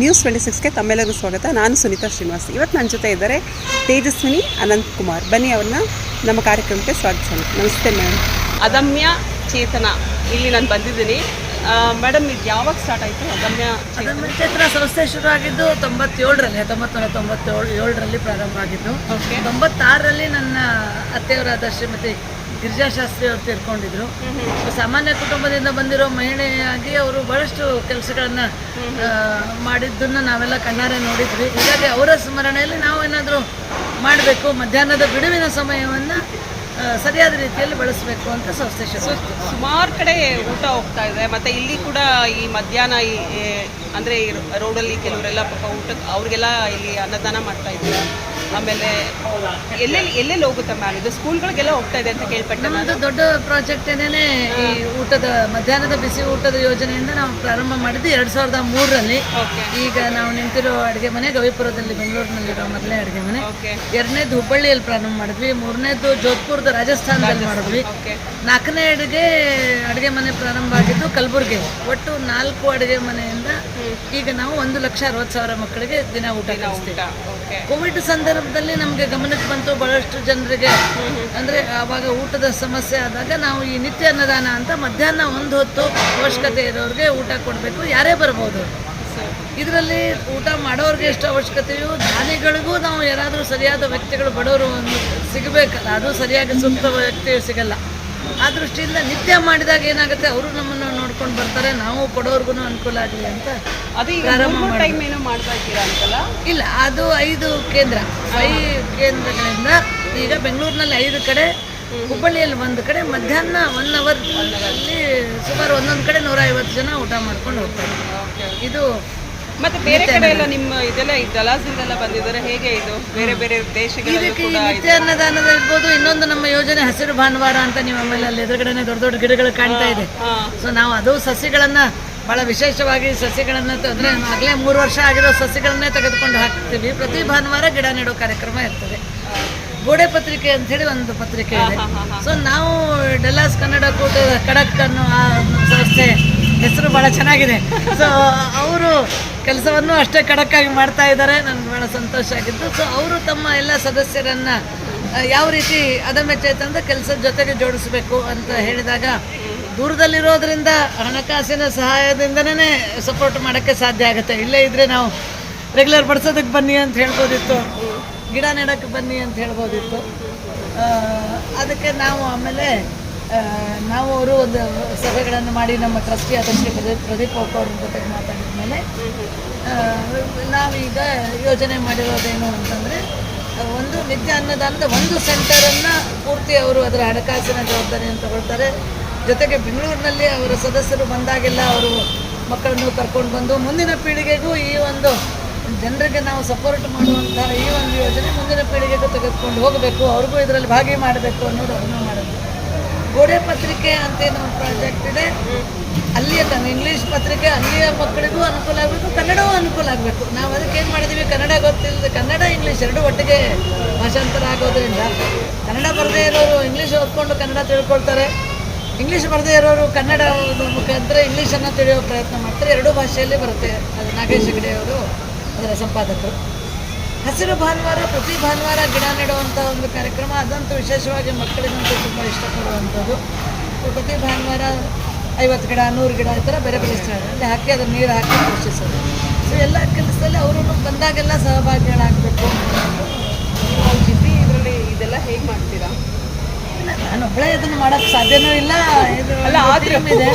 News twenty ಸಿಕ್ಸ್ಗೆ ತಮ್ಮೆಲ್ಲರಿಗೂ ಸ್ವಾಗತ. ನಾನು ಸುನೀತಾ ಶ್ರೀನಿವಾಸ್. ಇವತ್ತು ನನ್ನ ಜೊತೆ ಇದ್ದಾರೆ ತೇಜಸ್ವಿನಿ ಅನಂತ್ ಕುಮಾರ್ ಬನ್ನಿ ಅವ್ರನ್ನ ನಮ್ಮ ಕಾರ್ಯಕ್ರಮಕ್ಕೆ ಸ್ವಾಗತಿಸೋಣ. ನಮಸ್ತೆ ಮೇಡಮ್ ಅದಮ್ಯ ಚೇತನ. ಇಲ್ಲಿ ನಾನು ಬಂದಿದ್ದೀನಿ. ಮೇಡಮ್ ಇದು ಯಾವಾಗ ಸ್ಟಾರ್ಟ್ ಆಯಿತು? ಅದಮ್ಯ ಚೇತನ. ಸಂಸ್ಥೆ ಶುರು ಆಗಿದ್ದು ತೊಂಬತ್ತೇಳರಲ್ಲಿ ಹತ್ತೊಂಬತ್ತು ನೂರ ತೊಂಬತ್ತೇಳು ಏಳರಲ್ಲಿ ಪ್ರಾರಂಭ ಆಗಿದ್ದು. ಓಕೆ ತೊಂಬತ್ತಾರರಲ್ಲಿ ನನ್ನ ಅತ್ತೆಯವರಾದ ಶ್ರೀಮತಿ ಗಿರಿಜಾಶಾಸ್ತ್ರಿ ಅವರು ತೀರ್ಕೊಂಡಿದ್ರು. ಸಾಮಾನ್ಯ ಕುಟುಂಬದಿಂದ ಬಂದಿರೋ ಮಹಿಳೆಯಾಗಿ ಅವರು ಬಹಳಷ್ಟು ಕೆಲಸಗಳನ್ನ ಮಾಡಿದ್ದನ್ನ ನಾವೆಲ್ಲ ಕಣ್ಣಾರೆ ನೋಡಿದ್ವಿ. ಹೀಗಾಗಿ ಅವರ ಸ್ಮರಣೆಯಲ್ಲಿ ನಾವು ಏನಾದರೂ ಮಾಡಬೇಕು ಮಧ್ಯಾಹ್ನದ ಬಿಡುವಿನ ಸಮಯವನ್ನು ಸರಿಯಾದ ರೀತಿಯಲ್ಲಿ ಬಳಸಬೇಕು ಅಂತ ಸಂಸ್ಥೆ ಸುಮಾರು ಕಡೆ ಊಟ ಹೋಗ್ತಾ ಇದೆ. ಮತ್ತೆ ಇಲ್ಲಿ ಕೂಡ ಈ ಮಧ್ಯಾಹ್ನ ಅಂದ್ರೆ ರೋಡಲ್ಲಿ ಕೆಲವರೆಲ್ಲ ಪಾಪ ಊಟ ಅವ್ರಿಗೆಲ್ಲ ಇಲ್ಲಿ ಅನ್ನದಾನ ಮಾಡ್ತಾ ಇದ್ದಾರೆ. ಆಮೇಲೆ ಎಲ್ಲೆಲ್ಲಿ ಎಲ್ಲೆಲ್ಲಿ ಹೋಗುತ್ತೆ ಮ್ಯಾಮ್ ಇದು? ಸ್ಕೂಲ್ಗಳಿಗೆಲ್ಲ ಹೋಗ್ತಾ ಇದೆ ಅಂತ ಕೇಳ್ಪಟ್ಟೆ ಒಂದು ದೊಡ್ಡ ಪ್ರಾಜೆಕ್ಟ್ ಏನೇನೆ ಈ ಊಟದ ಮಧ್ಯಾಹ್ನದ ಬಿಸಿ ಊಟದ ಯೋಜನೆಯಿಂದ ನಾವು ಪ್ರಾರಂಭ ಮಾಡಿದ್ದು ಎರಡ್ ಸಾವಿರದ ಮೂರರಲ್ಲಿ. ಈಗ ನಾವು ನಿಂತಿರೋ ಅಡುಗೆ ಮನೆ ಗವಿಪುರದಲ್ಲಿ ಬೆಂಗಳೂರಿನಲ್ಲಿರೋ ಮೊದಲನೇ ಅಡುಗೆ ಮನೆ. ಎರಡನೇದು ಹುಬ್ಬಳ್ಳಿಯಲ್ಲಿ ಪ್ರಾರಂಭ ಮಾಡಿದ್ವಿ. ಮೂರನೇದು ಜೋಧ್ಪುರದ ರಾಜಸ್ಥಾನದಲ್ಲಿ ಮಾಡಿದ್ವಿ. ನಾಲ್ಕನೇ ಅಡುಗೆ ಅಡುಗೆ ಮನೆ ಪ್ರಾರಂಭ ಆಗಿದ್ದು ಕಲಬುರಗಿ. ಒಟ್ಟು ನಾಲ್ಕು ಅಡುಗೆ ಮನೆಯಿಂದ ಈಗ ನಾವು ಒಂದು ಲಕ್ಷ ಅರವತ್ತು ಸಾವಿರ ಮಕ್ಕಳಿಗೆ ದಿನ ಊಟ ಕೋವಿಡ್ ಸಂದರ್ಭ ಸಂದರ್ಭದಲ್ಲಿ ನಮಗೆ ಗಮನಕ್ಕೆ ಬಂತು ಬಹಳಷ್ಟು ಜನರಿಗೆ. ಅಂದರೆ ಆವಾಗ ಊಟದ ಸಮಸ್ಯೆ ಆದಾಗ ನಾವು ಈ ನಿತ್ಯ ಅನ್ನದಾನ ಅಂತ ಮಧ್ಯಾಹ್ನ ಒಂದು ಹೊತ್ತು ಅವಶ್ಯಕತೆ ಇರೋರಿಗೆ ಊಟ ಕೊಡಬೇಕು. ಯಾರೇ ಬರ್ಬೋದು. ಇದರಲ್ಲಿ ಊಟ ಮಾಡೋರಿಗೆ ಎಷ್ಟು ಅವಶ್ಯಕತೆಯು ದಾನಿಗಳಿಗೂ ನಾವು ಯಾರಾದರೂ ಸರಿಯಾದ ವ್ಯಕ್ತಿಗಳು ಬಡವರು ಒಂದು ಸಿಗಬೇಕಲ್ಲ. ಅದು ಸರಿಯಾಗಿ ಸೂಕ್ತ ವ್ಯಕ್ತಿಯು ಸಿಗಲ್ಲ. ಆ ದೃಷ್ಟಿಯಿಂದ ನಿತ್ಯ ಮಾಡಿದಾಗ ಏನಾಗುತ್ತೆ? ಅವರು ನಮ್ಮನ್ನು ನೋಡ್ಕೊಂಡು ಬರ್ತಾರೆ. ನಾವು ಕೊಡೋರ್ಗು ಅನುಕೂಲ ಆಗಲಿ ಅಂತ ಅದು ಟೈಮ್ ಏನೋ ಮಾಡ್ತಾ ಇದ್ದೀರಾ ಅಂತಲ್ಲ ಇಲ್ಲ ಅದು ಐದು ಕೇಂದ್ರ. ಐದು ಕೇಂದ್ರಗಳಿಂದ ಈಗ ಬೆಂಗಳೂರಿನಲ್ಲಿ ಐದು ಕಡೆ ಹುಬ್ಬಳ್ಳಿಯಲ್ಲಿ ಒಂದು ಕಡೆ ಮಧ್ಯಾಹ್ನ ಒನ್ ಅವರ್ ಅಲ್ಲಿ ಸುಮಾರು ಒಂದೊಂದು ಕಡೆ ನೂರ ಐವತ್ತು ಜನ ಊಟ ಮಾಡ್ಕೊಂಡು ಹೋಗ್ತಾರೆ. ಇದು ಮತ್ತೆ ಬೇರೆ ಕಡೆ ಎಲ್ಲ ನಿಮ್ಮ ಇದೆಲ್ಲ ಈ ಬಂದಿದ್ದಾರೆ ಹೇಗೆ ಇದು? ಬೇರೆ ಬೇರೆ ದೇಶಗಳಲ್ಲೂ ಇದಕ್ಕೆ ಈ ಕೂಡ ನಿತ್ಯ ಅನ್ನದಾನದ ಇರ್ಬೋದು ಇನ್ನೊಂದು ನಮ್ಮ ಯೋಜನೆ ಹಸಿರು ಭಾನುವಾರ ಅಂತ ನೀವು ಆಮೇಲೆ ಅಲ್ಲಿ ಎದುರುಗಡೆನೆ ದೊಡ್ಡ ದೊಡ್ಡ ಗಿಡಗಳು ಕಾಣ್ತಾ ಇದೆ. ಹಾ. ಸೊ ನಾವು ಅದು ಸಸಿಗಳನ್ನ ಬಹಳ ವಿಶೇಷವಾಗಿ ಸಸಿಗಳನ್ನ ಅಂದ್ರೆ ಆಗಲೇ ಮೂರು ವರ್ಷ ಆಗಿರೋ ಸಸಿಗಳನ್ನೇ ತೆಗೆದುಕೊಂಡು ಹಾಕ್ತೀವಿ. ಪ್ರತಿ ಭಾನುವಾರ ಗಿಡ ನೆಡೋ ಕಾರ್ಯಕ್ರಮ ಇರ್ತದೆ. ಗೋಡೆ ಪತ್ರಿಕೆ ಅಂತ ಹೇಳಿ ಒಂದು ಪತ್ರಿಕೆ ಇದೆ. ಸೊ ನಾವು ಡೆಲ್ಲಾಸ್ ಕನ್ನಡ ಕೂಟ ಖಡಕ್ ಅನ್ನೋ ಆ ಸಂಸ್ಥೆ ಹೆಸರು ಬಹಳ ಚೆನ್ನಾಗಿದೆ. ಸೊ ಅವರು ಕೆಲಸವನ್ನು ಅಷ್ಟೇ ಖಡಕ್ಕಾಗಿ ಮಾಡ್ತಾ ಇದ್ದಾರೆ. ನನಗೆ ಬಹಳ ಸಂತೋಷ ಆಗಿತ್ತು ಸೊ ಅವರು ತಮ್ಮ ಎಲ್ಲ ಸದಸ್ಯರನ್ನ ಯಾವ ರೀತಿ ಅದಮ್ಯ ಚೇತನದ ಕೆಲಸದ ಜೊತೆಗೆ ಜೋಡಿಸಬೇಕು ಅಂತ ಹೇಳಿದಾಗ, ದೂರದಲ್ಲಿರೋದ್ರಿಂದ ಹಣಕಾಸಿನ ಸಹಾಯದಿಂದನೇ ಸಪೋರ್ಟ್ ಮಾಡೋಕ್ಕೆ ಸಾಧ್ಯ ಆಗುತ್ತೆ. ಇಲ್ಲೇ ಇದ್ರೆ ನಾವು ರೆಗ್ಯುಲರ್ ಬಡಿಸೋದಕ್ಕೆ ಬನ್ನಿ ಅಂತ ಹೇಳ್ಬೋದಿತ್ತು. ಗಿಡ ನೆಡೋಕ್ಕೆ ಬನ್ನಿ ಅಂತ ಹೇಳ್ಬೋದಿತ್ತು. ಅದಕ್ಕೆ ನಾವು ಆಮೇಲೆ ನಾವು ಅವರು ಒಂದು ಸಭೆಗಳನ್ನು ಮಾಡಿ ನಮ್ಮ ಟ್ರಸ್ಟಿ ಅಧ್ಯಕ್ಷ ಪ್ರದೀಪ್ ಪ್ರದೀಪ್ ಅವ್ರ ಜೊತೆಗೆ ಮಾತಾಡಿದ ಮೇಲೆ ನಾವೀಗ ಯೋಜನೆ ಮಾಡಿರೋದೇನು ಅಂತಂದರೆ ಒಂದು ನಿತ್ಯ ಅನ್ನದಾನದ ಒಂದು ಸೆಂಟರನ್ನು ಪೂರ್ತಿ ಅವರು ಅದರ ಹಣಕಾಸಿನ ಜವಾಬ್ದಾರಿಯನ್ನು ತಗೊಳ್ತಾರೆ. ಜೊತೆಗೆ ಬೆಂಗಳೂರಿನಲ್ಲಿ ಅವರ ಸದಸ್ಯರು ಬಂದಾಗೆಲ್ಲ ಅವರು ಮಕ್ಕಳನ್ನು ಕರ್ಕೊಂಡು ಬಂದು ಮುಂದಿನ ಪೀಳಿಗೆಗೂ ಈ ಒಂದು ಜನರಿಗೆ ನಾವು ಸಪೋರ್ಟ್ ಮಾಡುವಂತಹ ಈ ಒಂದು ಯೋಜನೆ ಮುಂದಿನ ಪೀಳಿಗೆಗೂ ತೆಗೆದುಕೊಂಡು ಹೋಗಬೇಕು. ಅವ್ರಿಗೂ ಇದರಲ್ಲಿ ಭಾಗಿ ಮಾಡಬೇಕು ಅನ್ನೋದು ಅದನ್ನು ಮಾಡೋದು ಗೋಡೆ ಪತ್ರಿಕೆ ಅಂತ ಒಂದು ಪ್ರಾಜೆಕ್ಟ್ ಇದೆ. ಅಲ್ಲಿಯ ನಮ್ಮ ಇಂಗ್ಲೀಷ್ ಪತ್ರಿಕೆ, ಅಲ್ಲಿಯ ಮಕ್ಕಳಿಗೂ ಅನುಕೂಲ ಆಗಬೇಕು, ಕನ್ನಡವೂ ಅನುಕೂಲ ಆಗಬೇಕು. ನಾವು ಅದಕ್ಕೆ ಏನು ಮಾಡಿದ್ದೀವಿ ಕನ್ನಡ ಗೊತ್ತಿಲ್ಲದೆ ಕನ್ನಡ ಇಂಗ್ಲೀಷ್ ಎರಡು ಒಟ್ಟಿಗೆ ಭಾಷಾಂತರ ಆಗೋದ್ರಿಂದ ಕನ್ನಡ ಬರದೇ ಇರೋರು ಇಂಗ್ಲೀಷ್ ಓದ್ಕೊಂಡು ಕನ್ನಡ ತಿಳ್ಕೊಳ್ತಾರೆ. ಇಂಗ್ಲೀಷ್ ಬರದೇ ಇರೋರು ಕನ್ನಡ ಮುಖಾಂತರ ಇಂಗ್ಲೀಷನ್ನು ತಿಳಿಯೋ ಪ್ರಯತ್ನ ಮಾಡ್ತಾರೆ. ಎರಡೂ ಭಾಷೆಯಲ್ಲಿ ಬರುತ್ತೆ. ಅದು ನಾಗೇಶ್ ಹೆಗಡೆಯವರು ಅದರ ಸಂಪಾದಕರು. ಹಸಿರು ಭಾನುವಾರ ಪ್ರತಿ ಭಾನುವಾರ ಗಿಡ ನೆಡುವಂಥ ಒಂದು ಕಾರ್ಯಕ್ರಮ. ಅದಂತೂ ವಿಶೇಷವಾಗಿ ಮಕ್ಕಳಿಗಂತೂ ತುಂಬ ಇಷ್ಟಪಡುವಂಥದ್ದು. ಪ್ರತಿ ಭಾನುವಾರ ಐವತ್ತು ಗಿಡ ನೂರು ಗಿಡ ಈ ಥರ ಬೇರೆ ಬೇರೆ ಸ್ಥಳಗಳಲ್ಲಿ ಹಾಕಿ ಅದನ್ನು ನೀರು ಹಾಕಿ ಪೋಷಿಸೋದು. ಸೊ ಎಲ್ಲ ಕೆಲಸದಲ್ಲಿ ಅವರು ಬಂದಾಗೆಲ್ಲ ಸಹಭಾಗಿಗಳಾಗಬೇಕು. ಜಿಪಿ ಇದರಲ್ಲಿ ಇದೆಲ್ಲ ಹೇಗೆ ಮಾಡ್ತೀರಾ? ಇಲ್ಲ ನಾನು ಒಬ್ಬಳೇ ಇದನ್ನು ಮಾಡೋಕ್ಕೆ ಸಾಧ್ಯನೂ ಇಲ್ಲ. ಇದು ಅಲ್ಲ, ಒಂದು ಆದ್ರೂ. ಇದೆ.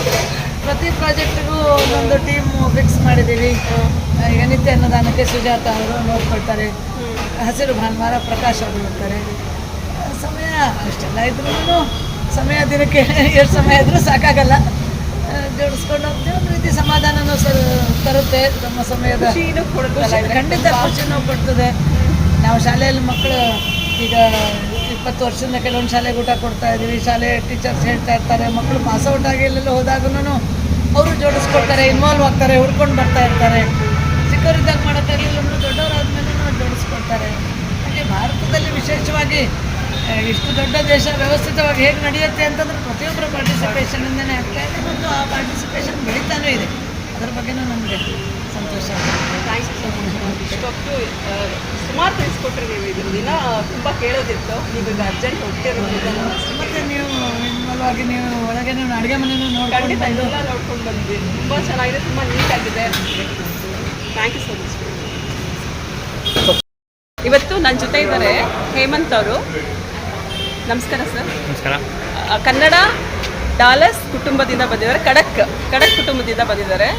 ಪ್ರತಿ ಪ್ರಾಜೆಕ್ಟಿಗೂ ಒಂದೊಂದು ಟೀಮ್ ಫಿಕ್ಸ್ ಮಾಡಿದ್ದೀವಿ. ಈಗ ನಿತ್ಯ ಅನ್ನದಾನಕ್ಕೆ ಸುಜಾತ ಅವರು ನೋಡ್ಕೊಳ್ತಾರೆ. ಹಸಿರು ಭಾನುವಾರ ಪ್ರಕಾಶ್ ಅವರು ಇರ್ತಾರೆ ಸಮಯ ಅಷ್ಟೆಲ್ಲ ಇದ್ರೂ ಸಮಯ ದಿನಕ್ಕೆ ಎಷ್ಟು ಸಮಯ ಇದ್ರೂ ಸಾಕಾಗಲ್ಲ. ಜೋಡಿಸ್ಕೊಂಡು ಹೋಗ್ತೀವಿ. ಒಂದು ರೀತಿ ಸಮಾಧಾನನೂ ಸರ್ ತರುತ್ತೆ ನಮ್ಮ ಸಮಯದ ಖುಷಿನೂ ಖಂಡಿತ ಖುಷಿನೂ ಕೊಡ್ತದೆ. ನಾವು ಶಾಲೆಯಲ್ಲಿ ಮಕ್ಕಳು ಈಗ ಇಪ್ಪತ್ತು ವರ್ಷದಿಂದ ಕೆಲವೊಂದು ಶಾಲೆಗೆ ಊಟ ಕೊಡ್ತಾ ಇದ್ದೀವಿ. ಶಾಲೆ ಟೀಚರ್ಸ್ ಹೇಳ್ತಾ ಇರ್ತಾರೆ, ಮಕ್ಕಳು ಪಾಸ್ ಔಟ್ ಆಗಿ ಎಲ್ಲೆಲ್ಲ ಹೋದಾಗೂ ಅವರು ಜೋಡಿಸ್ಕೊಡ್ತಾರೆ ಇನ್ವಾಲ್ವ್ ಆಗ್ತಾರೆ ಹುಡ್ಕೊಂಡು ಬರ್ತಾ ಇರ್ತಾರೆ. ಚಿಕ್ಕವರಿದ್ದಾಗ ಮಾಡೋಕ್ಕಾಗಲಿಲ್ಲ ಅಂದ್ರೆ ದೊಡ್ಡವರಾದ್ಮೇಲೆ ಜೋಡಿಸ್ಕೊಡ್ತಾರೆ. ಹಾಗೆ ಭಾರತದಲ್ಲಿ ವಿಶೇಷವಾಗಿ ಇಷ್ಟು ದೊಡ್ಡ ದೇಶ ವ್ಯವಸ್ಥಿತವಾಗಿ ಹೇಗೆ ನಡೆಯುತ್ತೆ ಅಂತಂದ್ರೆ ಪ್ರತಿಯೊಬ್ಬರ ಪಾರ್ಟಿಸಿಪೇಷನಿಂದನೇ ಆಗ್ತಾ ಇದೆ ಮತ್ತು ಆ ಪಾರ್ಟಿಸಿಪೇಷನ್ ಬೆಳೀತಾನೂ ಇದೆ. ಅದ್ರ ಬಗ್ಗೆನೂ ನಮಗೆ ಇಷ್ಟೊತ್ತು ಸುಮಾರು ತಿಳಿಸ್ಕೊಟ್ರಿ ನೀವು ಇದ್ರ ದಿನ ತುಂಬ ಕೇಳೋದಿತ್ತು ನೀವು ಈಗ ಅರ್ಜೆಂಟ್ ನಾನು ಮತ್ತೆ ನೀವು ಆಗಿ ನೀವು ಒಳಗೆ ನೀವು ಅಡುಗೆ ಮನೆಯೂ ನೋಡ್ಕೊಂಡು ಎಲ್ಲ ನೋಡ್ಕೊಂಡು ಬಂದ್ವಿ ತುಂಬ ಚೆನ್ನಾಗಿದೆ ತುಂಬ ನೀಟಾಗಿದೆ ಥ್ಯಾಂಕ್ ಯು ಸೊ ಮಚ್ ಇವತ್ತು ನನ್ನ ಜೊತೆ ಇದ್ದಾರೆ ಹೇಮಂತ್ ಅವರು. ನಮಸ್ಕಾರ ಸರ್. ನಮಸ್ಕಾರ. ಕನ್ನಡ ಡಾಲಸ್ ಕುಟುಂಬದಿಂದ ಬಂದಿದ್ದಾರೆ. ಖಡಕ್ ಖಡಕ್ ಕುಟುಂಬದಿಂದ ಬಂದಿದ್ದಾರೆ.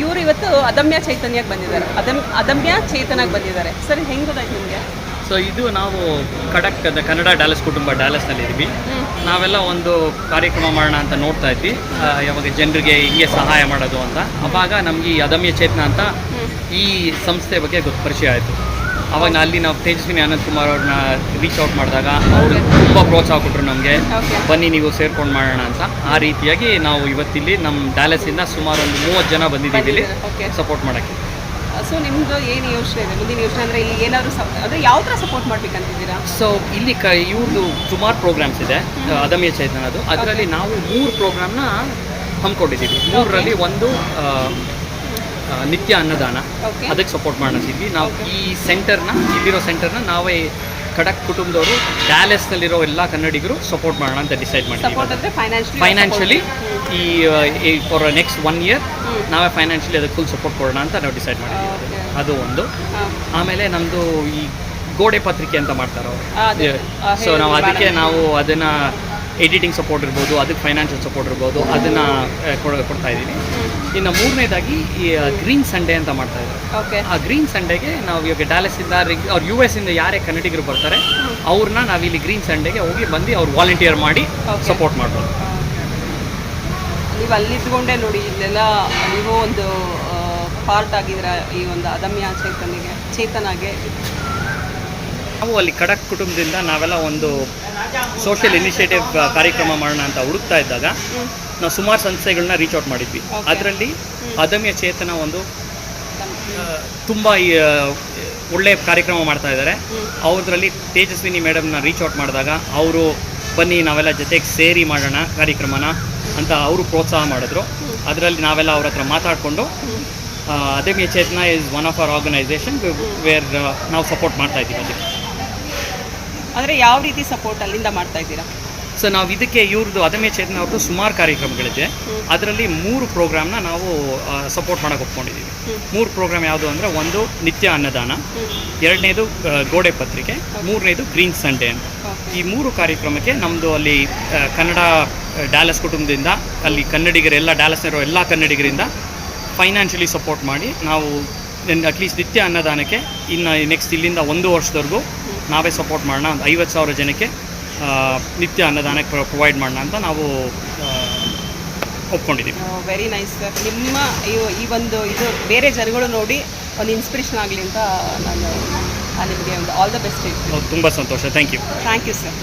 ಇವರು ಇವತ್ತು ಅದಮ್ಯ ಚೈತನ್ಯಕ್ಕೆ ಬಂದಿದ್ದಾರೆ. ಅದಮ್ ಅದಮ್ಯ ಚೇತನಾಗಿ ಬಂದಿದ್ದಾರೆ. ಸರ್ ಹೆಂಗೆ ಗೊತ್ತಾಯ್ತು ನಿಮಗೆ? ಸೊ ಇದು ನಾವು ಖಡಕ್ ಕನ್ನಡ ಡ್ಯಾಲಸ್ ಕುಟುಂಬ ಡ್ಯಾಲಸ್ನಲ್ಲಿ ಇದ್ವಿ ನಾವೆಲ್ಲ ಒಂದು ಕಾರ್ಯಕ್ರಮ ಮಾಡೋಣ ಅಂತ ನೋಡ್ತಾ ಇದ್ವಿ. ಯಾವಾಗ ಜನರಿಗೆ ಹಿಂಗೆ ಸಹಾಯ ಮಾಡೋದು ಅಂತ. ಅವಾಗ ನಮಗೆ ಈ ಅದಮ್ಯ ಚೇತನ ಅಂತ ಈ ಸಂಸ್ಥೆ ಬಗ್ಗೆ ಗೊತ್ತು ಪರಿಚಯ ಆಯಿತು. ಅವಾಗ ಅಲ್ಲಿ ನಾವು ತೇಜಸ್ವಿನಿ ಅನಂತ್ ಕುಮಾರ್ ಅವ್ರನ್ನ ರೀಚ್ ಔಟ್ ಮಾಡಿದಾಗ ಅವರು ತುಂಬ ಪ್ರೋತ್ಸಾಹ ಕೊಟ್ಟರು ನಮಗೆ. ಬನ್ನಿ ನೀವು ಸೇರ್ಕೊಂಡು ಮಾಡೋಣ ಅಂತ. ಆ ರೀತಿಯಾಗಿ ನಾವು ಇವತ್ತಿಲ್ಲಿ ನಮ್ಮ ಡ್ಯಾಲಸಿಂದ ಸುಮಾರು ಒಂದು ಮೂವತ್ತು ಜನ ಬಂದಿದ್ದೀವಿ ಇಲ್ಲಿ ಸಪೋರ್ಟ್ ಮಾಡೋಕ್ಕೆ. ಸೊ ನಿಮ್ಮದು ಏನು ಯೋಚನೆ ಇದೆ? ಮುಂದಿನ ಯೋಚನೆ ಅಂದರೆ ಇಲ್ಲಿ ಏನಾದರೂ ಅಂದರೆ ಯಾವ ಥರ ಸಪೋರ್ಟ್ ಮಾಡ್ಬೇಕಂತಿದ್ದೀರಾ? ಸೊ ಇಲ್ಲಿ ಕ ಇವ್ರದ್ದು ಸುಮಾರು ಪ್ರೋಗ್ರಾಮ್ಸ್ ಇದೆ. ಅದಮ್ಯ ಚೈತನ್ಯದು ಅದರಲ್ಲಿ ನಾವು ಮೂರು ಪ್ರೋಗ್ರಾಮ್ನ ಹಮ್ಮಿಕೊಂಡಿದ್ದೀವಿ. ಮೂರರಲ್ಲಿ ಒಂದು ನಿತ್ಯ ಅನ್ನದಾನ. ಅದಕ್ಕೆ ಸಪೋರ್ಟ್ ಮಾಡಿಸಿದ್ವಿ ನಾವು ಈ ಸೆಂಟರ್ನ ಇಲ್ಲಿರೋ ಸೆಂಟರ್ನ ನಾವೇ ಖಡಕ್ ಕುಟುಂಬದವರು ಡ್ಯಾಲೆಸ್ನಲ್ಲಿರೋ ಎಲ್ಲ ಕನ್ನಡಿಗರು ಸಪೋರ್ಟ್ ಮಾಡೋಣ ಅಂತ ಡಿಸೈಡ್ ಮಾಡಿದ್ದೀವಿ. ಫೈನಾನ್ಷಿಯಲಿ ಈ ಫಾರ್ ನೆಕ್ಸ್ಟ್ ಒನ್ ಇಯರ್ ನಾವೇ ಫೈನಾನ್ಷಿಯಲಿ ಅದಕ್ಕೆ ಫುಲ್ ಸಪೋರ್ಟ್ ಕೊಡೋಣ ಅಂತ ನಾವು ಡಿಸೈಡ್ ಮಾಡಿದ್ವಿ ಅದು ಒಂದು. ಆಮೇಲೆ ನಮ್ಮದು ಈ ಗೋಡೆ ಪತ್ರಿಕೆ ಅಂತ ಮಾಡ್ತಾರೆ ಸೊ ನಾವು ಅದಕ್ಕೆ ನಾವು ಅದನ್ನ ಎಡಿಟಿಂಗ್ ಸಪೋರ್ಟ್ ಇರ್ಬೋದು ಅದಕ್ಕೆ ಫೈನಾನ್ಷಿಯಲ್ ಸಪೋರ್ಟ್ ಇರ್ಬೋದು ಅದನ್ನ ಕೊಡ್ತಾ ಇದ್ದೀನಿ. ಇನ್ನು ಮೂರನೇದಾಗಿ ಈ ಗ್ರೀನ್ ಸಂಡೇ ಅಂತ ಮಾಡ್ತಾ ಇದ್ದಾರೆ. ಓಕೆ ಆ ಗ್ರೀನ್ ಸಂಡೇಗೆ ನಾವು ಇವಾಗ ಡ್ಯಾಲಸಿಂದ ಅವ್ರು ಯು ಎಸ್ ಇಂದ ಯಾರೇ ಕನ್ನಡಿಗರು ಬರ್ತಾರೆ ಅವ್ರನ್ನ ನಾವು ಇಲ್ಲಿ ಗ್ರೀನ್ ಸಂಡೇಗೆ ಹೋಗಿ ಬಂದು ಅವ್ರು ವಾಲಂಟಿಯರ್ ಮಾಡಿ. ಸಪೋರ್ಟ್ ಮಾಡ್ಬೋದು. ನೀವು ಅಲ್ಲಿದ್ದುಕೊಂಡೇ ನೋಡಿ ಇಲ್ಲೆಲ್ಲ ನೀವು ಒಂದು ಪಾರ್ಟ್ ಆಗಿದ್ರೆ ಈ ಒಂದು ಅದಮ್ಯ ಚೇತನಿಗೆ ಚೇತನಾಗೆ ನಾವು ಅಲ್ಲಿ ಖಡಕ್ ಕುಟುಂಬದಿಂದ ನಾವೆಲ್ಲ ಒಂದು ಸೋಷಿಯಲ್ ಇನಿಷಿಯೇಟಿವ್ ಕಾರ್ಯಕ್ರಮ ಮಾಡೋಣ ಅಂತ ಹುಡುಕ್ತಾ ಇದ್ದಾಗ ನಾವು ಸುಮಾರು ಸಂಸ್ಥೆಗಳನ್ನ ರೀಚ್ ಔಟ್ ಮಾಡಿದ್ವಿ. ಅದರಲ್ಲಿ ಅದಮ್ಯ ಚೇತನ ಒಂದು ತುಂಬ ಈ, ಒಳ್ಳೆ ಕಾರ್ಯಕ್ರಮ ಮಾಡ್ತಾ ಇದ್ದಾರೆ. ಅವ್ರದ್ರಲ್ಲಿ ತೇಜಸ್ವಿನಿ ಮೇಡಮ್ನ ರೀಚ್ ಔಟ್ ಮಾಡಿದಾಗ ಅವರು ಬನ್ನಿ ನಾವೆಲ್ಲ ಜೊತೆಗೆ ಸೇರಿ ಮಾಡೋಣ ಕಾರ್ಯಕ್ರಮನ ಅಂತ ಅವರು ಪ್ರೋತ್ಸಾಹ ಮಾಡಿದ್ರು. ಅದರಲ್ಲಿ ನಾವೆಲ್ಲ ಅವ್ರ ಹತ್ರ ಮಾತಾಡಿಕೊಂಡು Adamya Chetana is one of our organisation where ನಾವು ಸಪೋರ್ಟ್ ಮಾಡ್ತಾ ಇದ್ದೀವಿ ಅದಕ್ಕೆ ಅಂದರೆ ಯಾವ ರೀತಿ ಸಪೋರ್ಟ್ ಅಲ್ಲಿಂದ ಮಾಡ್ತಾ ಇದ್ದೀರಾ? ಸೊ ನಾವು ಇದಕ್ಕೆ ಇವ್ರದ್ದು ಅದಮ್ಯ ಚೇತನ ಅವ್ರದ್ದು ಸುಮಾರು ಕಾರ್ಯಕ್ರಮಗಳಿದೆ. ಅದರಲ್ಲಿ ಮೂರು ಪ್ರೋಗ್ರಾಮ್ನ ನಾವು ಸಪೋರ್ಟ್ ಮಾಡೋಕೆ ಒಪ್ಕೊಂಡಿದ್ದೀವಿ ಮೂರು ಪ್ರೋಗ್ರಾಮ್ ಯಾವುದು ಅಂದರೆ ಒಂದು ನಿತ್ಯ ಅನ್ನದಾನ ಎರಡನೇದು ಗೋಡೆ ಪತ್ರಿಕೆ ಮೂರನೇದು ಗ್ರೀನ್ ಸಂಡೇ ಅಂತ. ಈ ಮೂರು ಕಾರ್ಯಕ್ರಮಕ್ಕೆ ನಮ್ಮದು ಅಲ್ಲಿ ಕನ್ನಡ ಡ್ಯಾಲಸ್ ಕುಟುಂಬದಿಂದ ಅಲ್ಲಿ ಕನ್ನಡಿಗರೆಲ್ಲ ಡ್ಯಾಲಸ್ನಿರೋ ಎಲ್ಲ ಕನ್ನಡಿಗರಿಂದ ಫೈನಾನ್ಷಿಯಲಿ ಸಪೋರ್ಟ್ ಮಾಡಿ ನಾವು ಅಟ್ಲೀಸ್ಟ್ ನಿತ್ಯ ಅನ್ನದಾನಕ್ಕೆ ಇನ್ನು ನೆಕ್ಸ್ಟ್ ಇಲ್ಲಿಂದ ಒಂದು ವರ್ಷದವರೆಗೂ ನಾವೇ ಸಪೋರ್ಟ್ ಮಾಡೋಣ ಒಂದು ಐವತ್ತು ಸಾವಿರ ಜನಕ್ಕೆ ನಿತ್ಯ ಅನ್ನದಾನಕ್ಕೆ ಪ್ರೊವೈಡ್ ಮಾಡೋಣ ಅಂತ ನಾವು ಒಪ್ಕೊಂಡಿದ್ದೀವಿ ವೆರಿ ನೈಸ್ ಸರ್ ನಿಮ್ಮ ಈ- ಒಂದು ಇದು ಬೇರೆ ಜನಗಳು ನೋಡಿ ಒಂದು ಇನ್ಸ್ಪಿರೇಷನ್ ಆಗಲಿ ಅಂತ ನಾನು ನಿಮಗೆ ಒಂದು ಆಲ್ ದ ಬೆಸ್ಟ್ ತುಂಬ ಸಂತೋಷ. Thank you thank you sir